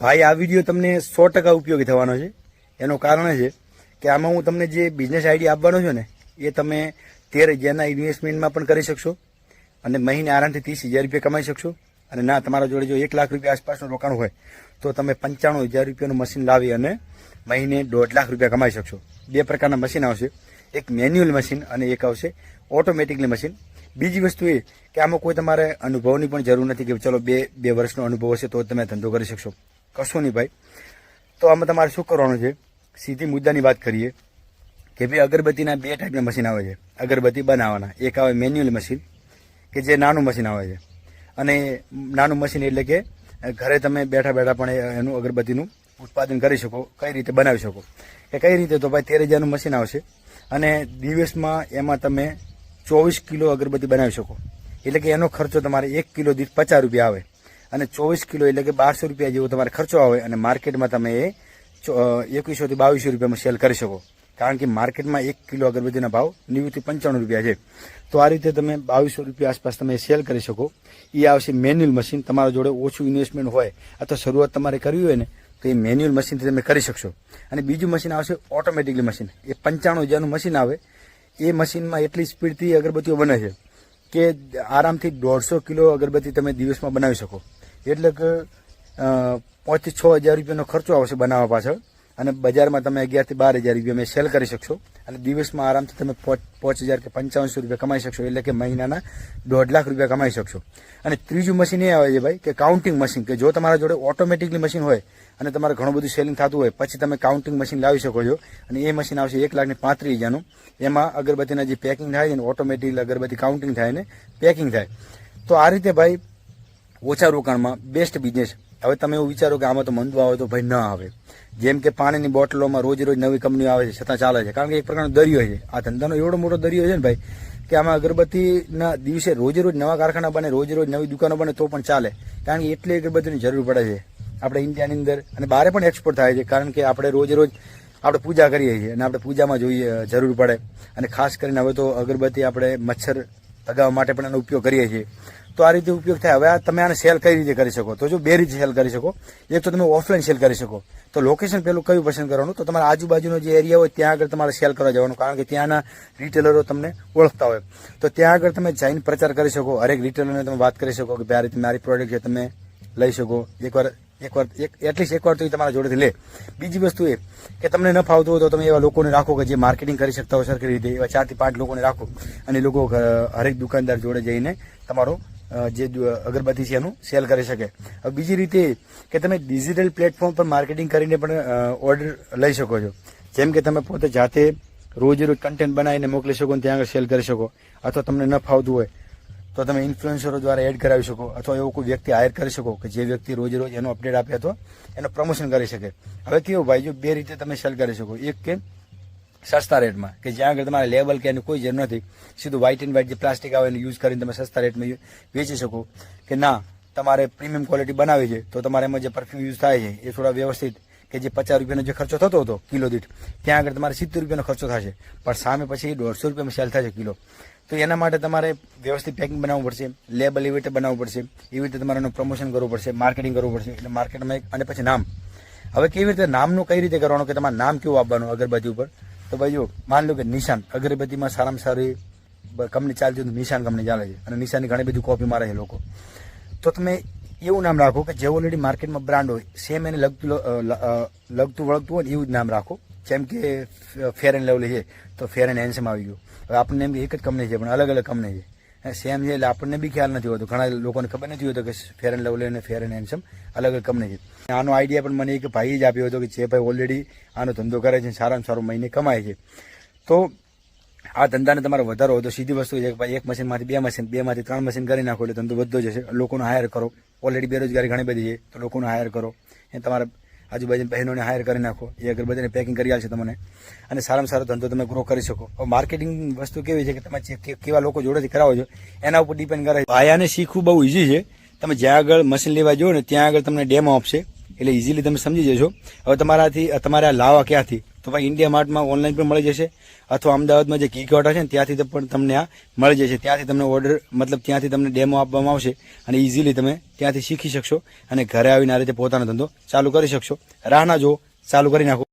ભાઈ, આ વીડિયો તમને સો ટકા ઉપયોગી થવાનો છે. એનું કારણ છે કે આમાં હું તમને જે બિઝનેસ આઈડિયા આપવાનો છું ને, એ તમે તેર હજારના ઇન્વેસ્ટમેન્ટમાં પણ કરી શકશો અને મહિને આરામથી ત્રીસ હજાર રૂપિયા કમાઈ શકશો. અને ના, તમારા જોડે જો એક લાખ રૂપિયા આસપાસનું રોકાણ હોય, તો તમે પંચાણું હજાર રૂપિયાનું મશીન લાવી અને મહિને દોઢ લાખ રૂપિયા કમાઈ શકશો. બે પ્રકારના મશીન આવશે. એક મેન્યુઅલ મશીન અને એક આવશે ઓટોમેટિકલી મશીન બીજી વસ્તુ એ કે આમાં કોઈ તમારે અનુભવની પણ જરૂર નથી કે ચલો બે બે વર્ષનો અનુભવ હશે તો તમે ધંધો કરી શકશો. કશો નહીં ભાઈ તો આમાં તમારે શું કરવાનું છે? સીધી મુદ્દાની વાત કરીએ કે ભાઈ અગરબત્તીના બે ટાઈપના મશીન આવે છે. અગરબત્તી બનાવવાના. એક આવે મેન્યુઅલ મશીન કે જે નાનું મશીન આવે છે. અને નાનું મશીન એટલે કે ઘરે તમે બેઠા બેઠા પણ એનું અગરબત્તીનું ઉત્પાદન કરી શકો, કઈ રીતે બનાવી શકો. કે કઈ રીતે? તો ભાઈ તેર હજારનું મશીન આવશે અને દિવસમાં એમાં તમે ચોવીસ કિલો અગરબત્તી બનાવી શકો. એટલે કે એનો ખર્ચો તમારે એક કિલો દીઠ પચાસ રૂપિયા આવે. અને ચોવીસ કિલો એટલે કે બારસો રૂપિયા જેવો તમારે ખર્ચો આવે અને માર્કેટમાં તમે એ એકવીસો થી બાવીસો રૂપિયામાં સેલ કરી શકો. કારણ કે માર્કેટમાં એક કિલો અગરબત્તીના ભાવ નેવુંથી પંચાણું રૂપિયા છે. તો આ રીતે તમે બાવીસો રૂપિયા આસપાસ તમે સેલ કરી શકો. એ આવશે મેન્યુઅલ મશીન તમારા જોડે ઓછું ઇન્વેસ્ટમેન્ટ હોય અથવા શરૂઆત તમારે કરવી હોય ને, તો એ મેન્યુઅલ મશીનથી તમે કરી શકશો. અને બીજું મશીન આવશે ઓટોમેટિકલી મશીન એ પંચાણું હજારનું મશીન આવે. એ મશીનમાં એટલી સ્પીડથી અગરબત્તીઓ બને છે કે આરામથી દોઢસો કિલો અગરબત્તી તમે દિવસમાં બનાવી શકો. એટલે કે પાંચથી છ હજાર રૂપિયાનો ખર્ચો આવશે બનાવવા પાછળ. અને બજારમાં તમે અગિયારથી બાર હજાર રૂપિયા છ સેલ કરી શકશો. અને દિવસમાં આરામથી તમે પાંચ હજાર કે પંચાવનસો રૂપિયા કમાઈ શકશો. એટલે કે મહિનાના દોઢ લાખ રૂપિયા કમાઈ શકશો. અને ત્રીજું મશીન એ આવે છે ભાઈ, કે કાઉન્ટિંગ મશીન કે જો તમારા જોડે ઓટોમેટિકલી મશીન હોય અને તમારે ઘણું બધું સેલિંગ થતું હોય, પછી તમે કાઉન્ટિંગ મશીન લાવી શકો છો. અને એ મશીન આવશે એક લાખ ને પાંત્રીસ હજારનું. એમાં અગરબત્તીના જે પેકિંગ થાય છે ને ઓટોમેટિક અગરબત્તી કાઉન્ટિંગ થાય ને પેકિંગ થાય. તો આ રીતે ભાઈ ઓછા રોકાણમાં બેસ્ટ બિઝનેસ હવે તમે એવું વિચારો કે આમાં તો મંદુ આવે તો ભાઈ ન આવે. જેમ કે પાણીની બોટલોમાં રોજ રોજ નવી કંપનીઓ આવે છે, છતાં ચાલે છે. કારણ કે એક પ્રકારનો દરિયો છે. આ ધંધાનો એવડો મોટો દરિયો છે ને ભાઈ, કે આમાં અગરબત્તીના દિવસે રોજે રોજ નવા કારખાના બને રોજે રોજ નવી દુકાનો બને તો પણ ચાલે. કારણ કે એટલી અગરબત્તીની જરૂર પડે છે. આપણે ઇન્ડિયાની અંદર અને બહાર પણ એક્સપોર્ટ થાય છે. કારણ કે આપણે રોજે રોજ આપણે પૂજા કરીએ છીએ અને આપણે પૂજામાં જોઈએ જરૂર પડે. અને ખાસ કરીને હવે તો અગરબત્તી આપણે મચ્છર લગાવવા માટે પણ એનો ઉપયોગ કરીએ છીએ. તો આ રીતે ઉપયોગ થાય. હવે આ તમે આને સેલ કઈ રીતે કરી શકો? તો જો બે રીતે સેલ કરી શકો. એક તો તમે ઓફલાઈન સેલ કરી શકો. તો લોકેશન પેલું કયું પસંદ કરવાનું? તો તમારા આજુબાજુનો જે એરિયા હોય, ત્યાં આગળ તમારે સેલ કરવા જવાનું. કારણ કે ત્યાંના રિટેલરો તમને ઓળખતા હોય. તો ત્યાં આગળ તમે જઈને પ્રચાર કરી શકો. હરેક રિટેલરને તમે વાત કરી શકો કે ભાઈ, આ રીતે મારી પ્રોડક્ટ છે, તમે લઈ શકો. એકવાર એકવાર, એક એટલીસ્ટ એકવાર તો એ તમારા જોડેથી લે. બીજી વસ્તુ એ કે તમને ન ફાવતું હોય તો તમે એવા લોકોને રાખો કે જે માર્કેટિંગ કરી શકતા હોય સરખી રીતે, એવા ચારથી પાંચ લોકોને રાખો. અને લોકો હરેક દુકાનદાર જોડે જઈને તમારો જે અગરબત્તી છે એનું સેલ કરી શકે. હવે બીજી રીતે કે તમે ડિજિટલ પ્લેટફોર્મ પર માર્કેટિંગ કરીને પણ ઓર્ડર લઈ શકો છો. જેમ કે તમે પોતે જાતે રોજ રોજ કન્ટેન્ટ બનાવીને મોકલી શકો અને ત્યાં આગળ સેલ કરી શકો. અથવા તમને ન ફાવતું હોય તો તમે ઇન્ફ્લુએન્સરો દ્વારા એડ કરાવી શકો અથવા એવો કોઈ વ્યક્તિ હાયર કરી શકો કે જે વ્યક્તિ રોજ રોજ એનો અપડેટ આપે તો એનો પ્રમોશન કરી શકે. હવે કેવું ભાઈ, જો બે રીતે તમે સેલ કરી શકો. એક કે સસ્તા રેટમાં કે જ્યાં આગળ તમારે લેબલ કે એની કોઈ જરૂર નથી, સીધું વ્હાઇટ એન્ડ વ્હાઇટ જે પ્લાસ્ટિક આવે એને યુઝ કરીને તમે સસ્તા રેટમાં વેચી શકો. કે ના, તમારે પ્રીમિયમ ક્વોલિટી બનાવી છે, તો તમારે એમાં જે પરફ્યુમ યુઝ થાય છે, એ થોડા વ્યવસ્થિત કે જે પચાસ રૂપિયાનો જે ખર્ચો થતો હતો કિલો દીઠ, ત્યાં આગળ તમારે સિત્તેર રૂપિયાનો ખર્ચો થશે. પણ સામે પછી દોઢસો રૂપિયામાં સેલ થશે કિલો. તો એના માટે તમારે વ્યવસ્થિત પેકિંગ બનાવવું પડશે લેબલ એવી રીતે બનાવવું પડશે, એવી રીતે તમારે એનું પ્રમોશન કરવું પડશે માર્કેટિંગ કરવું પડશે, એટલે માર્કેટમાં અને પછી નામ. હવે કેવી રીતે નામનું કઈ રીતે કરવાનું કે તમારે નામ કેવું આપવાનું અગરબત્તી ઉપર? તો ભાઈ જો માન લો કે નિશાન, અગરબત્તીમાં સારામાં સારી કંપની ચાલતી હોય તો નિશાન કંપની ચાલે છે. અને નિશાનની ઘણી બધી કોપી મારે છે લોકો. તો તમે એવું નામ રાખો કે જે ઓલરેડી માર્કેટમાં બ્રાન્ડ હોય સેમ એને લગતું લગતું વળગતું હોય ને એવું જ નામ રાખો. જેમ કે ફેર એન્ડ લવલી છે, તો ફેર એન્ડ હેન્ડસમ આવી ગયું. હવે આપણને એમ એક જ કંપની છે, પણ અલગ અલગ કંપની છે સેમ છે એટલે આપણને બી ખ્યાલ નથી હોતો. ઘણા લોકોને ખબર નથી હોતો કે ફેર એન્ડ લવલી અને ફેર એન્ડ હેન્ડસમ અલગ અલગ કંપની છે આનો આઈડિયા પણ મને એક ભાઈએ જ આપ્યો હતો કે જે ભાઈ ઓલરેડી આનો ધંધો કરે છે, સારામાં સારો મહિને કમાય છે. તો આ ધંધાને તમારે વધારો હોય તો સીધી વસ્તુ છે એક મશીનમાંથી બે મશીન બે માંથી ત્રણ મશીન કરી નાખો એટલે ધંધો વધતો જશે લોકોને હાયર કરો. ઓલરેડી બેરોજગારી ઘણી બધી છે, તો લોકોને હાયર કરો. એ તમારા આજુબાજુ બહેનોને હાયર કરી નાખો. એ અગરબત્તીને પેકિંગ કરી આવશે તમને. અને સારામાં સારો ધંધો તમે ગ્રો કરી શકો. માર્કેટિંગ વસ્તુ કેવી છે કે તમે કેવા લોકો જોડેથી કરાવો છો, એના ઉપર ડિપેન્ડ કરે. ભાયાને શીખવું બહુ ઇઝી છે. તમે જ્યાં આગળ મશીન લેવા જો ને, ત્યાં આગળ તમને ડેમો આપશે. એટલે ઇઝીલી તમે સમજી જશો હવે તમારાથી, તમારે આ લાવવા ક્યાંથી? તો ભાઈ ઇન્ડિયા માર્ટમાં ઓનલાઈન પણ મળી જશે. અથવા અમદાવાદમાં જે કી ક્વાર્ટર છે ને, ત્યાંથી પણ તમને આ મળી જશે. ત્યાંથી તમને ઓર્ડર મતલબ ત્યાંથી તમને ડેમો આપવામાં આવશે. અને ઇઝીલી તમે ત્યાંથી શીખી શકશો. અને ઘરે આવીને આ રીતે પોતાનો ધંધો ચાલુ કરી શકશો. રાહ ના ચાલુ કરી નાખો.